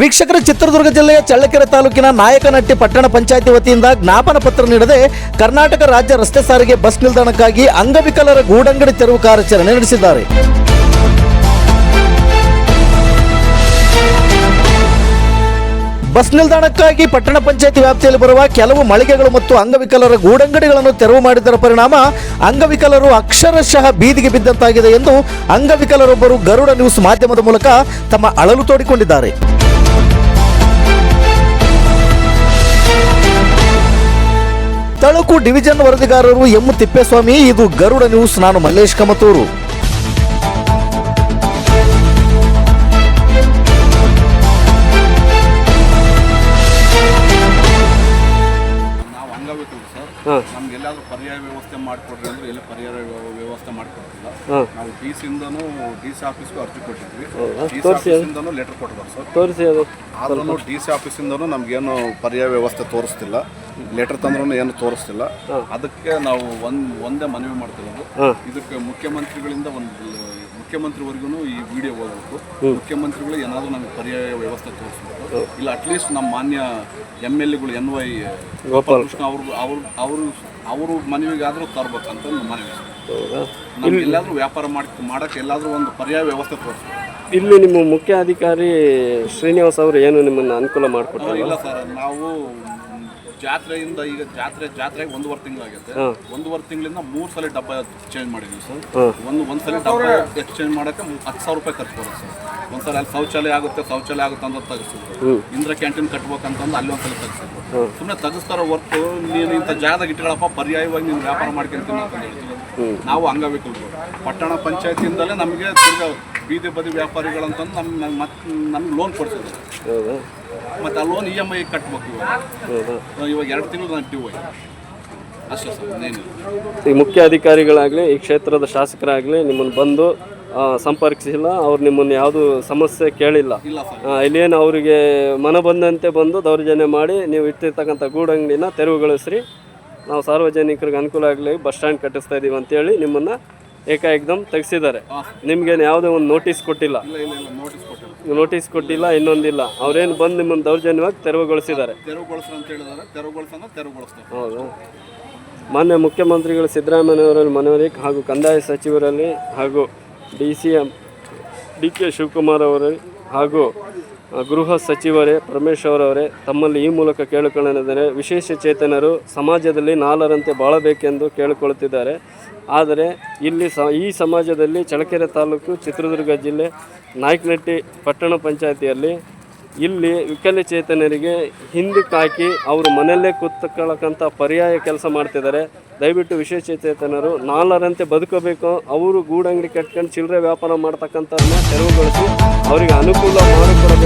ವೀಕ್ಷಕರ ಚಿತ್ರದುರ್ಗ ಜಿಲ್ಲೆಯ ಚಳ್ಳಕೆರೆ ತಾಲೂಕಿನ ನಾಯಕನಟ್ಟಿ ಪಟ್ಟಣ ಪಂಚಾಯಿತಿ ವತಿಯಿಂದ ಜ್ಞಾಪನ ಪತ್ರ ನೀಡದೆ ಕರ್ನಾಟಕ ರಾಜ್ಯ ರಸ್ತೆ ಸಾರಿಗೆ ಬಸ್ ನಿಲ್ದಾಣಕ್ಕಾಗಿ ಅಂಗವಿಕಲರ ಗೂಡಂಗಡಿ ತೆರವು ಕಾರ್ಯಾಚರಣೆ ನಡೆಸಿದ್ದಾರೆ. ಬಸ್ ನಿಲ್ದಾಣಕ್ಕಾಗಿ ಪಟ್ಟಣ ಪಂಚಾಯತಿ ವ್ಯಾಪ್ತಿಯಲ್ಲಿ ಬರುವ ಕೆಲವು ಮಳಿಗೆಗಳು ಮತ್ತು ಅಂಗವಿಕಲರ ಗೂಡಂಗಡಿಗಳನ್ನು ತೆರವು ಮಾಡಿದರ ಪರಿಣಾಮ ಅಂಗವಿಕಲರು ಅಕ್ಷರಶಃ ಬೀದಿಗೆ ಬಿದ್ದಂತಾಗಿದೆ ಎಂದು ಅಂಗವಿಕಲರೊಬ್ಬರು ಗರುಡ ನ್ಯೂಸ್ ಮಾಧ್ಯಮದ ಮೂಲಕ ತಮ್ಮ ಅಳಲು ತೋಡಿಕೊಂಡಿದ್ದಾರೆ. ತಳುಕು ಡಿವಿಜನ್ ವರದಿಗಾರರು ಎಂ ತಿಪ್ಪೇಸ್ವಾಮಿ ಇದು ಗರುಡ ನ್ಯೂಸ್ ನಾನು ಮಲ್ಲೇಶ್ ಕಮತೂರು. ಅಂಗವಿಕಲರು ಸರ್? ಹಾಂ. ನಮ್ಗೆ ಎಲ್ಲಾದ್ರೂ ಪರ್ಯಾಯ ವ್ಯವಸ್ಥೆ ಮಾಡಿಕೊಡ್ರಿ ಅಂದ್ರೆ ಎಲ್ಲ ಪರ್ಯಾಯ ವ್ಯವ- ವ್ಯವಸ್ಥೆ ಮಾಡಿಕೊಡ್ತಿಲ್ಲ. ಹಾಂ. ನಾವು ಡಿ ಸಿಂದನೂ ಡಿ ಸಿ ಆಫೀಸ್ಗೂ ಅರ್ಜಿ ಕೊಟ್ಟಿದ್ವಿ? ಡಿ ಸಿ ಆಫೀಸಿಂದನೂ ಲೆಟರ್ ಕೊಟ್ಟಿದ್ದಾರೆ ಸರ್. ತೋರಿಸಿ ಅದು. ಆದ್ರೂ ಡಿ ಸಿ ಆಫೀಸಿಂದನೂ ನಮ್ಗೇನು ಪರ್ಯಾಯ ವ್ಯವಸ್ಥೆ ತೋರಿಸ್ತಿಲ್ಲ. ಲೆಟರ್ ತಂದ್ರೂ ಏನು ತೋರಿಸ್ತಿಲ್ಲ. ಅದಕ್ಕೆ ನಾವು ಒಂದ್ ಒಂದೇ ಮನವಿ ಮಾಡ್ತಿರೋದು. ಹಾಂ. ಇದಕ್ಕೆ ಮುಖ್ಯಮಂತ್ರಿಗಳಿಂದ ಒಂದು ಮುಖ್ಯಮಂತ್ರಿವರೆಗೂ ಈ ವಿಡಿಯೋ ಹೋಗ್ಬೇಕು ಮುಖ್ಯಮಂತ್ರಿಗಳು ಏನಾದರೂ ನಮಗೆ ಪರ್ಯಾಯ ವ್ಯವಸ್ಥೆ ತೋರಿಸ್ಬೇಕು. ಇಲ್ಲ ಅಟ್ಲೀಸ್ಟ್ ನಮ್ಮ ಮಾನ್ಯ ಎಂ ಎಲ್ ಎಗಳು ಎನ್ ವೈ ಗೋಪಾಲ್. ಕೃಷ್ಣ ಅವ್ರು ಅವ್ರು ಅವರು ಅವರು ಮನವಿಗಾದರೂ ತರ್ಬೇಕಂತ ನಮ್ಮ ಮನವಿ. ನಮ್ಗೆ ಎಲ್ಲಾದರೂ ವ್ಯಾಪಾರ ಮಾಡಿ ಮಾಡಕ್ಕೆ ಎಲ್ಲಾದರೂ ಒಂದು ಪರ್ಯಾಯ ವ್ಯವಸ್ಥೆ ತೋರಿಸ್ಬೇಕು. ಇಲ್ಲಿ ನಿಮ್ಮ ಮುಖ್ಯ ಅಧಿಕಾರಿ ಶ್ರೀನಿವಾಸ್ ಅವರು ಏನು ನಿಮ್ಮನ್ನು ಅನುಕೂಲ ಮಾಡಿಕೊಟ್ರಲ್ಲ? ಇಲ್ಲ ಸರ್ ನಾವು ಜಾತ್ರೆಯಿಂದ ಈಗ ಜಾತ್ರೆ ಜಾತ್ರೆಗೆ ಒಂದೂವರೆ ತಿಂಗಳಾಗೈತೆ. ಹಾಂ. ಒಂದೂವರೆ ತಿಂಗಳಿಂದ ಮೂರು ಸಲ ಡಬ್ಬ ಎಕ್ಸ್ಚೇಂಜ್ ಮಾಡಿದ್ವಿ ಸರ್. ಒಂದು ಒಂದು ಸಲ ಡಬ್ಬ ಎಕ್ಸ್ಚೇಂಜ್ ಮಾಡೋಕ್ಕೆ ಹತ್ತು ಸಾವಿರ ರೂಪಾಯಿ ಖರ್ಚು ಬರುತ್ತೆ ಸರ್. ಒಂದ್ಸಲ ಅಲ್ಲಿ ಶೌಚಾಲಯ ಆಗುತ್ತೆ ಶೌಚಾಲಯ ಆಗುತ್ತೆ ಅಂತ ತೆಗಿಸಿದ್ರು ಇಂದ್ರ ಕ್ಯಾಂಟೀನ್ ಕಟ್ಬೇಕಂತಂದು ಅಲ್ಲಿ ಒಂದ್ಸಲ ತೆಗಿಸಿದ್ರು ಸುಮ್ಮನೆ ತೆಗಿಸ್ತಾರ ಹೊರ್ತು ನೀನು ಇಂಥ ಜಾಗದಾಗ ಇಟ್ಕೊಳಪ್ಪ ಪರ್ಯಾಯವಾಗಿ ನೀನು ವ್ಯಾಪಾರ ಮಾಡ್ಕೊಂತೀನಿ ಅಂತ ಹೇಳ್ತೀವಿ ನಾವು ಅಂಗವಿಕಲರು ಪಟ್ಟಣ ಪಂಚಾಯತಿಯಿಂದಲೇ ನಮಗೆ ತಿರ್ಗಾ ಬೀದಿ ಬದಿ ವ್ಯಾಪಾರಿಗಳಂತಂದು ನಮ್ಮ ಮತ್ತೆ ನಮ್ಗೆ ಲೋನ್ ಕೊಡ್ತಿದ್ರು ಹೌದಾ ಮತ್ತು ಆ ಲೋನ್ ಇ ಎಂ ಐ ಕಟ್ಬೇಕು ಇವಾಗ. ಇವಾಗ ಎರಡು ತಿಂಗಳು ನಾನು ಡ್ಯೂ ಆಯ್ತು ಅಷ್ಟೇ ಸರ್ ಇನ್ನೇನಿಲ್ಲ. ಈ ಮುಖ್ಯ ಅಧಿಕಾರಿಗಳಾಗಲಿ ಈ ಕ್ಷೇತ್ರದ ಶಾಸಕರಾಗಲಿ ನಿಮ್ಮನ್ನು ಬಂದು ಆ, ಸಂಪರ್ಕಿಸಿಲ್ಲ ಅವ್ರು ನಿಮ್ಮನ್ನು ಯಾವುದು ಸಮಸ್ಯೆ ಕೇಳಿಲ್ಲ. ಇಲ್ಲ ಸರ್. ಆ, ಇಲ್ಲೇನು ಅವರಿಗೆ ಮನ ಬಂದಂತೆ ಬಂದು ದೌರ್ಜನ್ಯ ಮಾಡಿ ನೀವು ಇಟ್ಟಿರ್ತಕ್ಕಂಥ ಗೂಡಂಗಡಿನ ತೆರವುಗೊಳಿಸ್ರಿ. ನಾವು ಸಾರ್ವಜನಿಕರಿಗೆ ಅನುಕೂಲ ಆಗಲಿ ಬಸ್ ಸ್ಟ್ಯಾಂಡ್ ಕಟ್ಟಿಸ್ತಾ ಇದ್ದೀವಿ ಅಂತೇಳಿ ನಿಮ್ಮನ್ನು ಏಕಾಏಕದಮ್ ತೆಗೆಸಿದ್ದಾರೆ. ನಿಮ್ಗೇನು ಯಾವುದೇ ಒಂದು ನೋಟಿಸ್ ಕೊಟ್ಟಿಲ್ಲ. ನೋಟಿಸ್ ಕೊಟ್ಟಿಲ್ಲ, ಇನ್ನೊಂದಿಲ್ಲ. ಅವ್ರೇನು ಬಂದು ನಿಮ್ಮನ್ನು ದೌರ್ಜನ್ಯವಾಗಿ ತೆರವುಗೊಳಿಸಿದ್ದಾರೆ. ಹೌದು? ಮಾನ್ಯ ಮುಖ್ಯಮಂತ್ರಿಗಳು ಸಿದ್ದರಾಮಯ್ಯವರಲ್ಲಿ ಮನವರಿ ಹಾಗೂ ಕಂದಾಯ ಸಚಿವರಲ್ಲಿ ಹಾಗೂ D C M D K Shivakumar ಅವರಲ್ಲಿ ಹಾಗೂ ಗೃಹ ಸಚಿವರೇ, ಪರಮೇಶ್ವರವರೇ, ತಮ್ಮಲ್ಲಿ ಈ ಮೂಲಕ ಕೇಳಿಕೊಳ್ಳನೆಂದರೆ ವಿಶೇಷ ಚೇತನರು ಸಮಾಜದಲ್ಲಿ ನಾಲರಂತೆ ಬಾಳಬೇಕೆಂದು ಕೇಳಿಕೊಳ್ಳುತ್ತಿದ್ದಾರೆ. ಆದರೆ ಇಲ್ಲಿ ಸ, ಈ ಸಮಾಜದಲ್ಲಿ ಚಳ್ಳಕೆರೆ ತಾಲೂಕು, ಚಿತ್ರದುರ್ಗ ಜಿಲ್ಲೆ, ನಾಯ್ಕನಟ್ಟಿ ಪಟ್ಟಣ ಪಂಚಾಯತಿಯಲ್ಲಿ ಇಲ್ಲಿ ವಿಕಲಚೇತನರಿಗೆ ಹಿಂದಕ್ಕೆ ಹಾಕಿ ಅವರು ಮನೆಯಲ್ಲೇ ಕೂತ್ಕೊಳ್ಳಕ್ಕಂಥ ಪರ್ಯಾಯ ಕೆಲಸ ಮಾಡ್ತಿದ್ದಾರೆ. ದಯವಿಟ್ಟು ವಿಶೇಷಚೇತನರು ನಾಲರಂತೆ ಬದುಕಬೇಕು. ಅವರು ಗೂಡಂಗಡಿ ಕಟ್ಕೊಂಡು ಚಿಲ್ಲರೆ ವ್ಯಾಪಾರ ಮಾಡ್ತಕ್ಕಂಥದನ್ನ ತೆರವುಗೊಳಿಸಿ, ಅವರಿಗೆ ಅನುಕೂಲ ಮಾಡಿಕೊಡಬೇಕೆಂದು